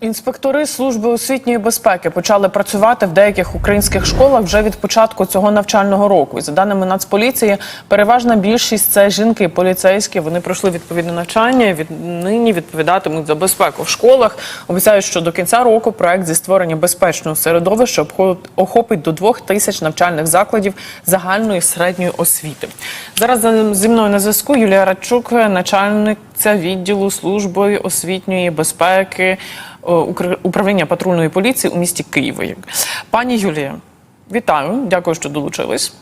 Інспектори служби освітньої безпеки почали працювати в деяких українських школах вже від початку цього навчального року. І за даними Нацполіції, переважна більшість це жінки поліцейські. Вони пройшли відповідне навчання. Від нині відповідатимуть за безпеку в школах. Обіцяють, що до кінця року проект зі створення безпечного середовища охопить до двох тисяч навчальних закладів загальної середньої освіти. Зараз за- зі мною на зв'язку Юлія Радчук, начальниця відділу служби освітньої безпеки управління патрульної поліції у місті Києві. Пані Юлія, вітаю, дякую, що долучились.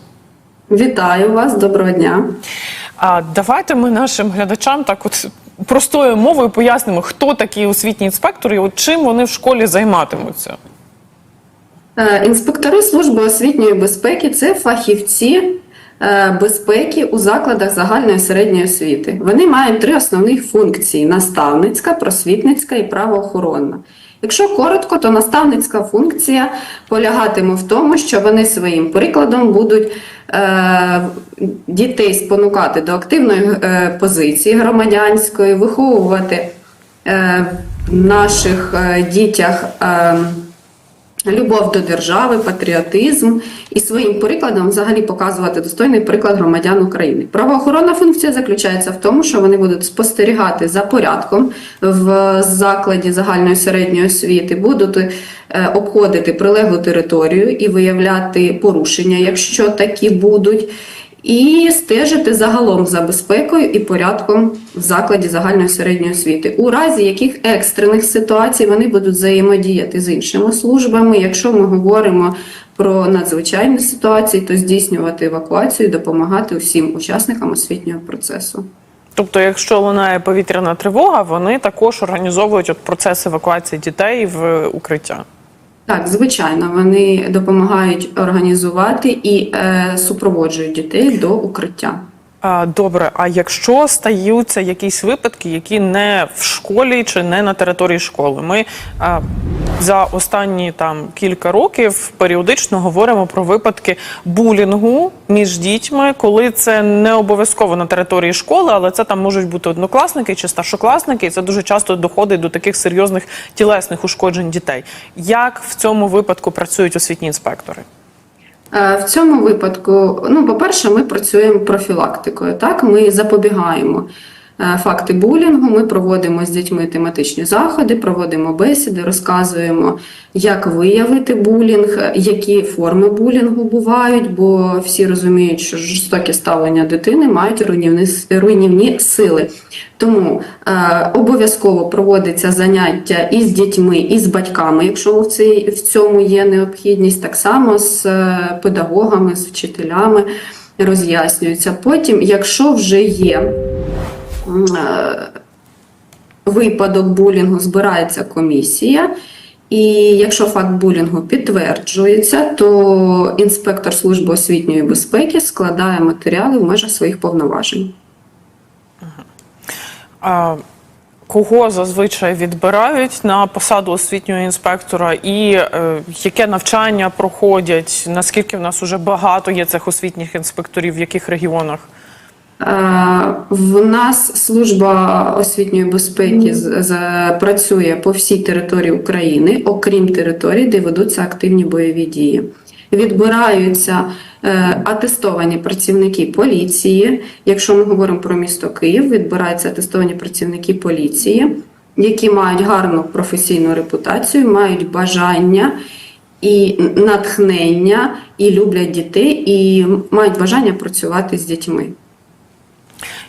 Вітаю вас, доброго дня. А давайте ми нашим глядачам так от простою мовою пояснимо, хто такі освітні інспектори і от чим вони в школі займатимуться. Е, Інспектори служби освітньої безпеки це фахівці е, безпеки у закладах загальної середньої освіти. Вони мають три основних функції: наставницька, просвітницька і правоохоронна. Якщо коротко, то наставницька функція полягатиме в тому, що вони своїм прикладом будуть е, дітей спонукати до активної е, позиції громадянської, виховувати е, наших е, дітях. Е, любов до держави, патріотизм і своїм прикладом взагалі показувати достойний приклад громадян України. Правоохоронна функція заключається в тому, що вони будуть спостерігати за порядком в закладі загальної середньої освіти, будуть е, обходити прилеглу територію і виявляти порушення, якщо такі будуть. І стежити загалом за безпекою і порядком в закладі загальної середньої освіти. У разі яких екстрених ситуацій вони будуть взаємодіяти з іншими службами. Якщо ми говоримо про надзвичайні ситуації, то здійснювати евакуацію, допомагати усім учасникам освітнього процесу. Тобто, якщо лунає повітряна тривога, вони також організовують от процес евакуації дітей в укриття. Так, звичайно, вони допомагають організувати і е, супроводжують дітей до укриття. Добре, а якщо стаються якісь випадки, які не в школі чи не на території школи, ми за останні там кілька років періодично говоримо про випадки булінгу між дітьми, коли це не обов'язково на території школи, але це там можуть бути однокласники чи старшокласники, і це дуже часто доходить до таких серйозних тілесних ушкоджень дітей. Як в цьому випадку працюють освітні інспектори? Е, В цьому випадку, ну, по-перше, ми працюємо профілактикою. Так, ми запобігаємо факти булінгу. Ми проводимо з дітьми тематичні заходи, проводимо бесіди, розказуємо, як виявити булінг, е, які форми булінгу бувають, бо всі розуміють, що жорстоке ставлення дитини мають руйнівні, руйнівні сили. Тому е, обов'язково проводиться заняття і з дітьми, і з батьками, якщо в, цій, в цьому є необхідність, так само з е, педагогами, з вчителями роз'яснюється. Потім, якщо вже є е, випадок булінгу, збирається комісія. І якщо факт булінгу підтверджується, то інспектор служби освітньої безпеки складає матеріали в межах своїх повноважень. А, Кого зазвичай відбирають на посаду освітнього інспектора, і е, яке навчання проходять? Наскільки в нас уже багато є цих освітніх інспекторів, в яких регіонах? Е, В нас служба освітньої безпеки працює по всій території України, окрім територій, де ведуться активні бойові дії. Відбираються е, атестовані працівники поліції. Якщо ми говоримо про місто Київ, відбираються атестовані працівники поліції, які мають гарну професійну репутацію, мають бажання і натхнення, і люблять дітей, і мають бажання працювати з дітьми.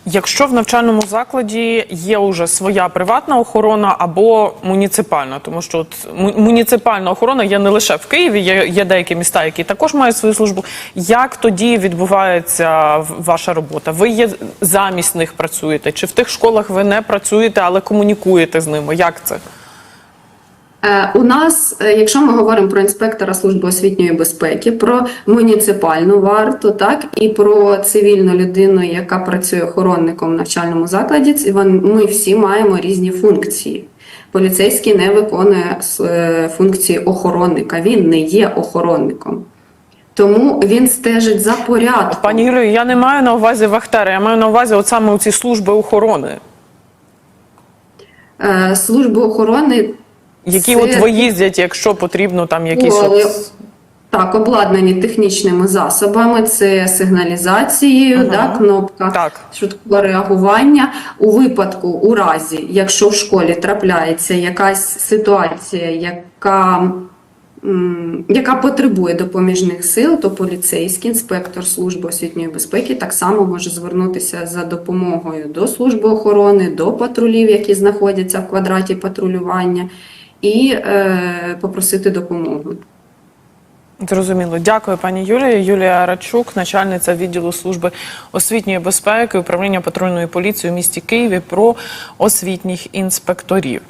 Якщо в навчальному закладі є уже своя приватна охорона або муніципальна, тому що от муніципальна охорона є не лише в Києві, є, є деякі міста, які також мають свою службу. Як тоді відбувається ваша робота? Ви є замість них працюєте? Чи в тих школах ви не працюєте, але комунікуєте з ними? Як це? Е, У нас, е, якщо ми говоримо про інспектора служби освітньої безпеки, про муніципальну варту, так і про цивільну людину, яка працює охоронником в навчальному закладі, ми всі маємо різні функції. Поліцейський не виконує е, функції охоронника, він не є охоронником. Тому він стежить за порядком. Пані Юлію, я не маю на увазі вахтера, я маю на увазі от саме ці служби охорони. Служби охорони які Це- от виїздять, якщо потрібно там якісь Школи, от... Так, обладнані технічними засобами, це сигналізацією, Ага. да, кнопка Так. швидкого реагування. У випадку, у разі, якщо в школі трапляється якась ситуація, яка, яка потребує допоміжних сил, то поліцейський інспектор служби освітньої безпеки так само може звернутися за допомогою до служби охорони, до патрулів, які знаходяться в квадраті патрулювання, і е, попросити допомогу. Зрозуміло. Дякую, пані Юлія. Юлія Рачук, начальниця відділу служби освітньої безпеки управління патрульної поліції у місті Києві про освітніх інспекторів.